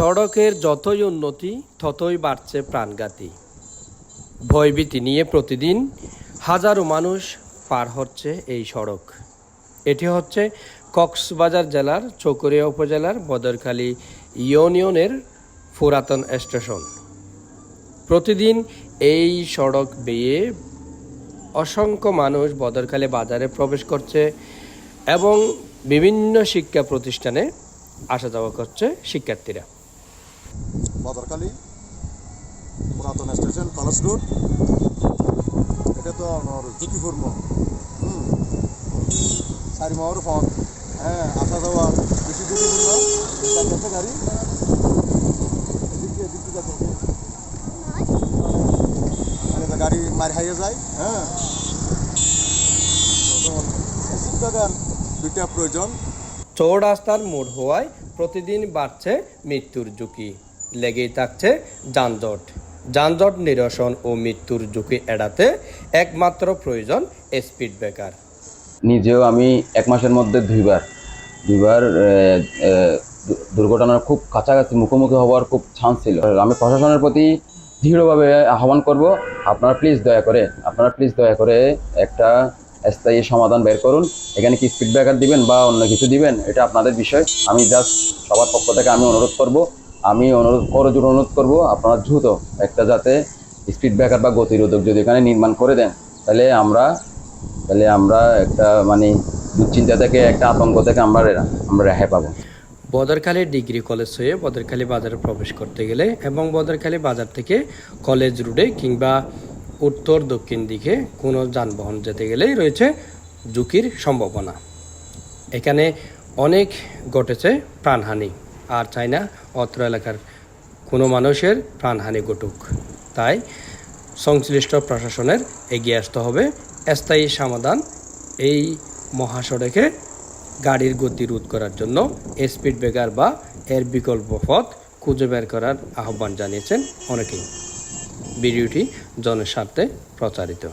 সড়কের যতই উন্নতি, ততই বাড়ছে প্রাণঘাতী। ভয়ভীতি নিয়ে প্রতিদিন হাজারো মানুষ পার হচ্ছে এই সড়ক। এটি হচ্ছে কক্সবাজার জেলার, চকরিয়া উপজেলার, বদরখালী ইউনিয়নের পুরাতন স্টেশন। প্রতিদিন এই সড়ক বেয়ে অসংখ্য মানুষ বদরখালী বাজারে প্রবেশ করছে এবং বিভিন্ন শিক্ষা প্রতিষ্ঠানে আসা যাওয়া করছে শিক্ষার্থীরা বদরকালী পুরাতন স্টেশন কলেজ রোড এটা তো আমার ঝুঁকিপূর্ণ হুম। চারি মাহর ফোন হ্যাঁ আসা যাওয়া বেশি ঝুঁকিপূর্ণ গাড়ি। এদিক এদিক দিয়ে যাব। মানে গাড়ি খাইয়ে যায়। হ্যাঁ। এসিড বাগান দুইটা প্রয়োজন। চৌরাস্তার মোড় হওয়ায় প্রতিদিন বাড়ছে মৃত্যুর ঝুঁকি। লেগেই থাকছে যানজট। যানজট নিরসন ও মৃত্যুর ঝুঁকি এড়াতে একমাত্র প্রয়োজন স্পিড ব্রেকার। নিজেও আমি এক মাসের মধ্যে দুইবার দুইবার দুর্ঘটনার খুব কাছাকাছি মুখোমুখি হওয়ার খুব চান্স ছিল। আমি প্রশাসনের প্রতি দৃঢ়ভাবে আহ্বান করব, আপনারা প্লিজ দয়া করে, আপনারা প্লিজ দয়া করে একটা স্থায়ী সমাধান বের করুন। এখানে কি স্পিড ব্রেকার দিবেন বা অন্য কিছু দিবেন, এটা আপনাদের বিষয়। আমি জাস্ট সবার পক্ষ থেকে আমি অনুরোধ করব আমি অনুরোধ করজোর অনুরোধ করব, আপনারা দ্রুত একটা যাতে স্পিড ব্রেকার বা গতিরোধক যদি এখানে নির্মাণ করে দেন, তাহলে আমরা তাহলে আমরা একটা মানে দুশ্চিন্তা থেকে, একটা আতঙ্ক থেকে আমরা আমরা রেহাই পাবো। বদরখালী ডিগ্রি কলেজ হয়ে বদরখালী বাজারে প্রবেশ করতে গেলে এবং বদরখালী বাজার থেকে কলেজ রুটে কিংবা উত্তর দক্ষিণ দিকে কোনো যানবাহন যেতে গেলেই রয়েছে ঝুঁকির সম্ভাবনা। এখানে অনেক ঘটেছে প্রাণহানি। আর চাই না অত্র এলাকার কোনো মানুষের প্রাণহানি ঘটুক। তাই সংশ্লিষ্ট প্রশাসনের এগিয়ে আসতে হবে। স্থায়ী সমাধান এই মহাসড়কে গাড়ির গতি রোধ করার জন্য স্পিড ব্রেকার বা এর বিকল্প পথ খুঁজে বের করার আহ্বান জানিয়েছেন অনেকেই। ভিডিওটি জনস্বার্থে প্রচারিত।